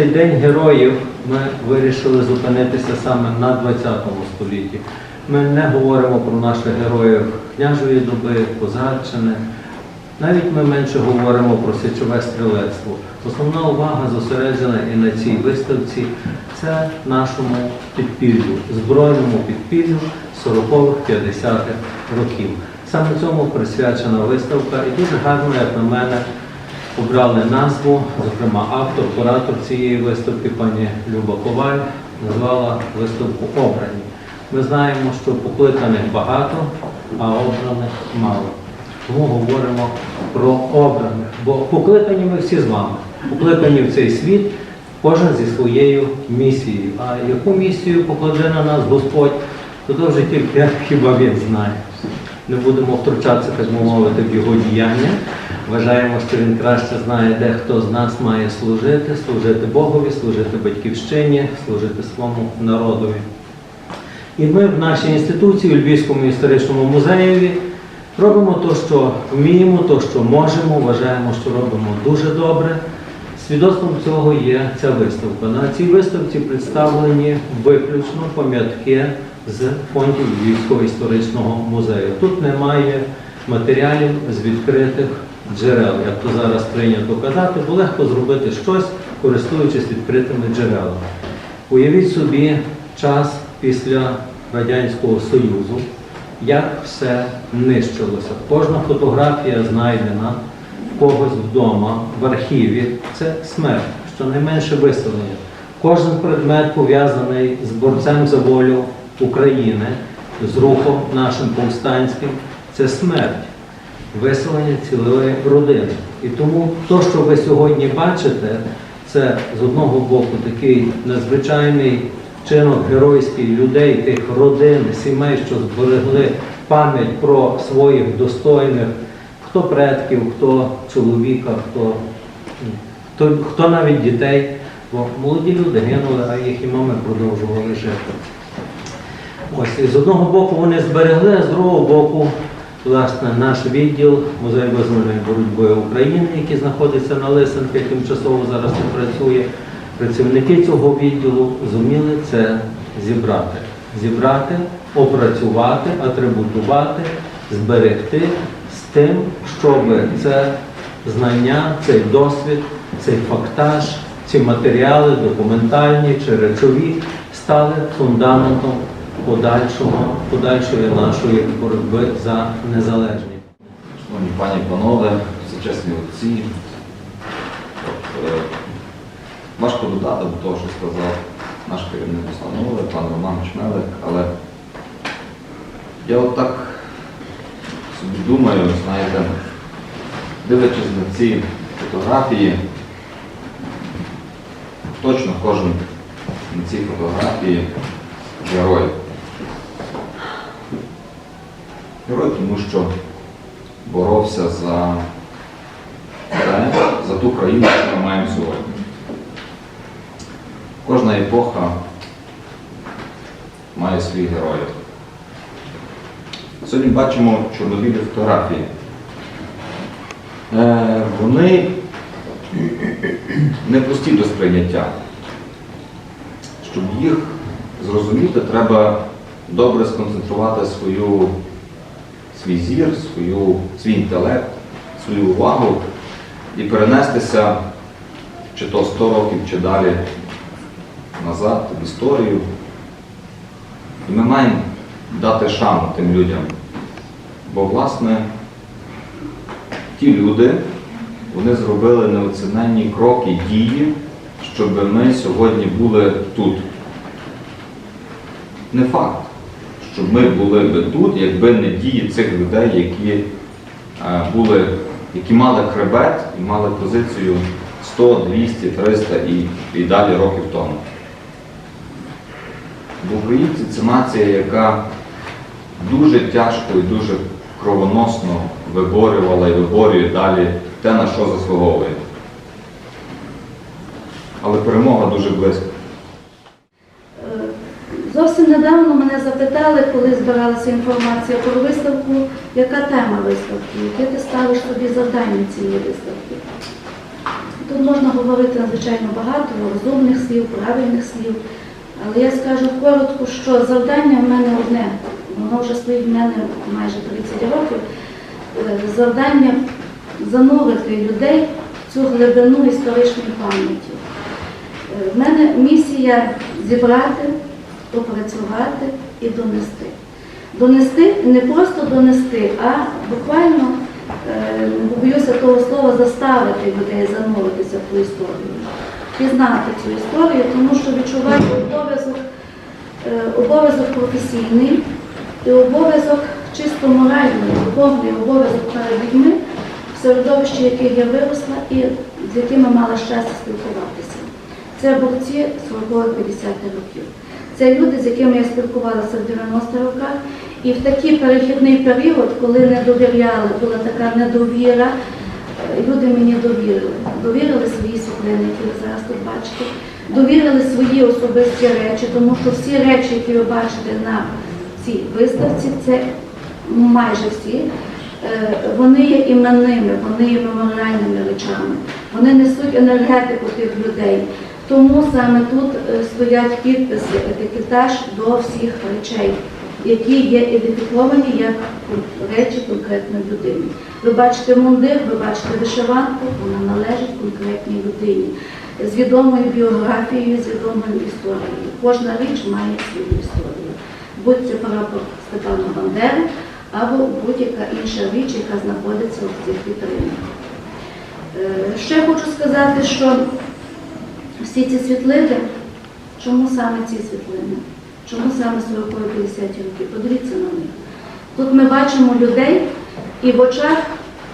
Цей День героїв ми вирішили зупинитися саме на 20 столітті. Ми не говоримо про наших героїв княжої доби, козаччини. Навіть ми менше говоримо про січове стрілецтво. Основна увага зосереджена і на цій виставці це нашому підпіллю, збройному підпіллю 40-х, 50-х років. Саме цьому присвячена виставка і дуже гарно, як на мене, обрали назву, зокрема автор, куратор цієї виставки, пані Люба Коваль, назвала виставку Обрані. Ми знаємо, що покликаних багато, а обраних мало. Тому говоримо про обраних. Бо покликані ми всі з вами, покликані в цей світ, кожен зі своєю місією. А яку місію покладе на нас Господь, то то вже тільки хіба він знає. Не будемо втручатися, так би мовити, в його діяння. Вважаємо, що він краще знає, де хто з нас має служити, служити Богові, служити батьківщині, служити своєму народові. І ми в нашій інституції, у Львівському історичному музеєві, робимо те, що вміємо, те, що можемо, вважаємо, що робимо дуже добре. Свідоцтвом цього є ця виставка. На цій виставці представлені виключно пам'ятки з фондів Львівського історичного музею. Тут немає матеріалів з відкритих джерел, як то зараз прийнято казати, бо легко зробити щось, користуючись відкритими джерелами. Уявіть собі час після Радянського Союзу, як все нищилося. Кожна фотографія знайдена в когось вдома, в архіві, це смерть, щонайменше виселення. Кожен предмет пов'язаний з борцем за волю України, з рухом нашим повстанським, це смерть, виселення цілої родини. І тому те, що ви сьогодні бачите, це з одного боку такий надзвичайний вчинок геройський людей, тих родин, сімей, що зберегли пам'ять про своїх достойних, хто предків, хто чоловіка, хто, хто, хто навіть дітей. Бо молоді люди гинули, а їх і мами продовжували жити. Ось, і з одного боку вони зберегли, а з другого боку, власне, наш відділ Музей визвольної боротьби України, який знаходиться на Лисенки, тимчасово зараз не працює. Працівники цього відділу зуміли це зібрати. Зібрати, опрацювати, атрибутувати, зберегти з тим, щоб це знання, цей досвід, цей фактаж, ці матеріали, документальні чи речові, стали фундаментом подальшого, подальшої нашої боротьби за незалежність. Шановні пані панове, сучасні отці. Е, Важко додати до того, що сказав наш керівник установи, пан Роман Чмелик, але я отак собі думаю, знаєте, дивлячись на ці фотографії, точно кожен на цій фотографії герой. Герой, тому що боровся за за ту країну, яку ми маємо сьогодні. Кожна епоха має своїх героїв. Сьогодні бачимо чорнобілі фотографії. Е, вони непрості до сприйняття. Щоб їх зрозуміти, треба добре сконцентрувати свою свій зір, свою, свій інтелект, свою увагу і перенестися чи то 100 років, чи далі назад в історію. І ми маємо дати шану тим людям. Бо, власне, ті люди, вони зробили неоціненні кроки, дії, щоб ми сьогодні були тут. Не факт щоб ми були би тут, якби не дії цих людей, які були, які мали хребет і мали позицію 100, 200, 300 і, і далі років тому. Бо українці це нація, яка дуже тяжко і дуже кровоносно виборювала і виборює далі те, на що заслуговує. Але перемога дуже близько. Зовсім недавно мене запитали, коли збиралася інформація про виставку, яка тема виставки, яке ти ставиш собі завдання цієї виставки. Тут можна говорити надзвичайно багато розумних слів, правильних слів. Але я скажу коротко, що завдання в мене одне, воно вже стоїть в мене майже 30 років. Е, Завдання занурити людей в цю глибину історичної пам'яті. Е, В мене місія зібрати, попрацювати і донести. Донести не просто донести, а буквально, е, не побоюся того слова, заставити людей зануритися в ту історію, пізнати цю історію, тому що відчуваю обов'язок, е, обов'язок професійний і обов'язок чисто моральний, духовний обов'язок перед людьми, в середовищі яких я виросла і з якими мала щастя спілкуватися. Це борці 40-50 років. Це люди, з якими я спілкувалася в 90-х роках. І в такий перехідний період, коли не довіряли, була така недовіра, люди мені довірили. Довірили свої світлини, які ви зараз тут бачите, довірили свої особисті речі, тому що всі речі, які ви бачите на цій виставці, це майже всі, е, вони є іменними, вони є меморіальними речами, вони несуть енергетику тих людей. Тому саме тут е, стоять підписи, етикетаж до всіх речей, які є ідентифіковані як речі конкретної людини. Ви бачите мундир, ви бачите вишиванку, вона належить конкретній людині з відомою біографією, з відомою історією. Кожна річ має свою історію. Будь це прапор Степана Бандери або будь-яка інша річ, яка знаходиться в цих вітринах. Е, Ще хочу сказати, що всі ці світлини, чому саме ці світлини? Чому саме 40-50 років? Подивіться на них. Тут ми бачимо людей, і в очах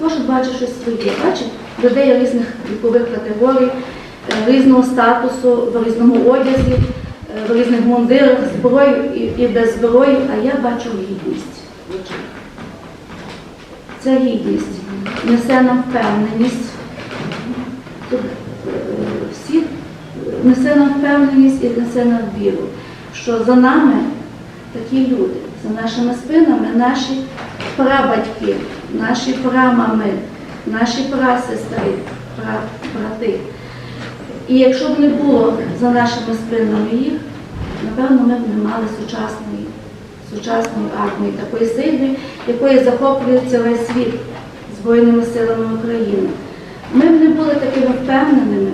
кожен бачить щось своє. Бачить людей різних вікових категорій, е, різного статусу, в різному одязі, е, в різних мундирах, зброю і, без зброї, а я бачу гідність в очах. Це гідність несе нам впевненість. Несе нам впевненість і несе нам віру, що за нами такі люди, за нашими спинами наші прабатьки, наші прамами, наші прасестри, брати. І якщо б не було за нашими спинами їх, напевно, ми б не мали сучасної, сучасної армії, такої сильної, якої захоплюється весь світ Збройними силами України. Ми б не були такими впевненими,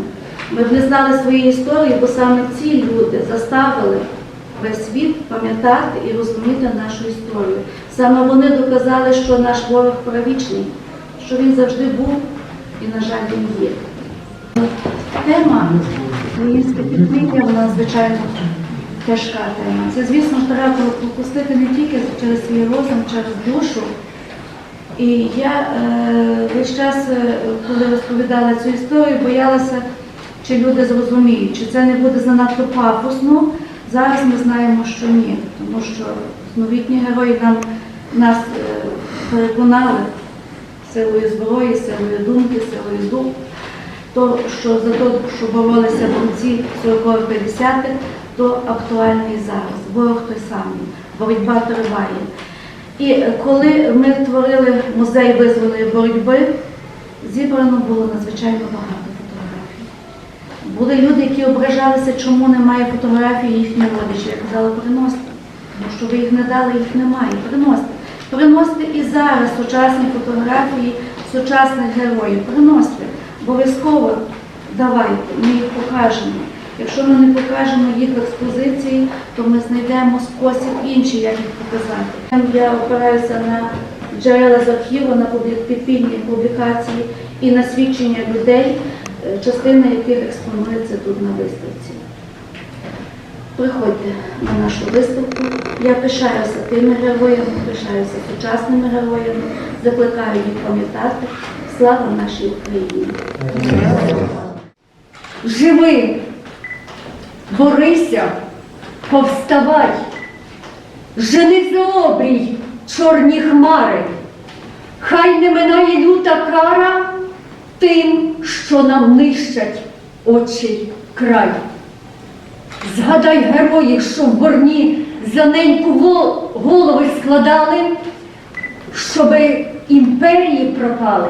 ми б не знали своєї історії, бо саме ці люди заставили весь світ пам'ятати і розуміти нашу історію. Саме вони доказали, що наш ворог правічний, що він завжди був і, на жаль, він є. Тема воїнське підміння, вона звичайно тяжка тема. Це, звісно, треба пропустити не тільки через свій розум, через душу. І я е, весь час, е, коли розповідала цю історію, боялася, чи люди зрозуміють, чи це не буде занадто пафосно. Зараз ми знаємо, що ні, тому що новітні герої нам нас е, переконали силою зброї, силою думки, силою духу, то що за те, що боролися борці 40-50-х, то актуально і зараз. Ворог той самий, боротьба триває. І коли ми творили музей визвольної боротьби, зібрано було надзвичайно багато. Були люди, які ображалися, чому немає фотографій їхніх родичів. Я казала, приносите, тому що ви їх не дали, їх немає. Приносите. Приносите і зараз сучасні фотографії сучасних героїв. Приносите. Обов'язково давайте, ми їх покажемо. Якщо ми не покажемо їх експозиції, то ми знайдемо спосіб інший, як їх показати. Я опираюся на джерела з архіву, на підпільні публікації і на свідчення людей, частина яких експонується тут на виставці. Приходьте на нашу виставку. Я пишаюся тими героями, пишаюся сучасними героями, закликаю їх пам'ятати. Слава нашій Україні! Живи, борися, повставай, жени за обрій чорні хмари, хай не минає люта кара тим, що нам нищать очі край. Згадай героїв, що в борні за неньку голови складали, щоби імперії пропали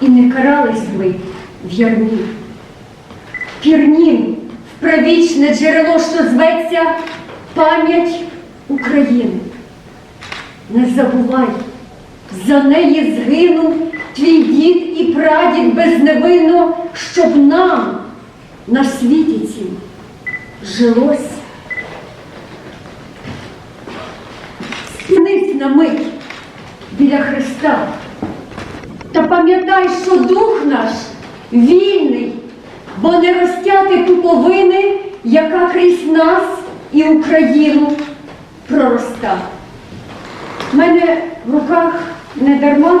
і не карались ви в ярмі. Пірнім в правічне джерело, що зветься пам'ять України. Не забувай, за неї згинув твій дід і прадід безневинно, щоб нам на світі цім жилось. Спинись на мить біля Христа. Та пам'ятай, що дух наш вільний, бо не розтяти пуповини, яка крізь нас і Україну пророста. У мене в руках не дарма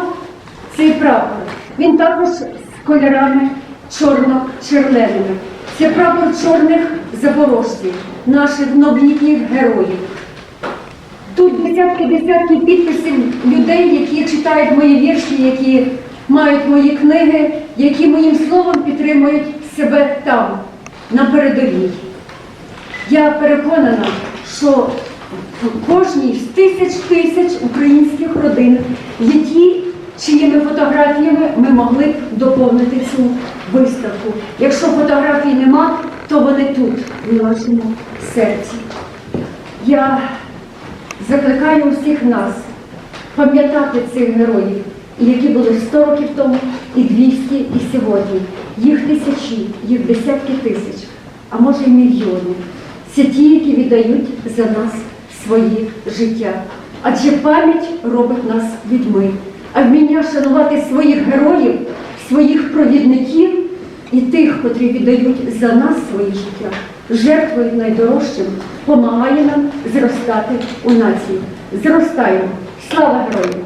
цей прапор. Він також з кольорами чорно-черленими. Це прапор чорних запорожців, наших новітніх героїв. Тут десятки десятки підписів людей, які читають мої вірші, які мають мої книги, які моїм словом підтримують себе там, на передовій. Я переконана, що в кожній з тисяч тисяч українських родин ті, чиїми фотографіями ми могли б доповнити цю виставку. Якщо фотографій нема, то вони тут, в нашому серці. Я закликаю усіх нас пам'ятати цих героїв, які були 100 років тому, і 200, і сьогодні. Їх тисячі, їх десятки тисяч, а може й мільйони. Це ті, які віддають за нас свої життя. Адже пам'ять робить нас людьми. А вміння шанувати своїх героїв, своїх провідників і тих, котрі віддають за нас свої життя, жертвують найдорожчим, помагає нам зростати у нації. Зростаємо. Слава героям!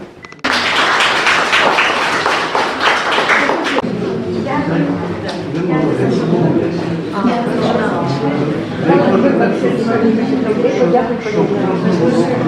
Дякую.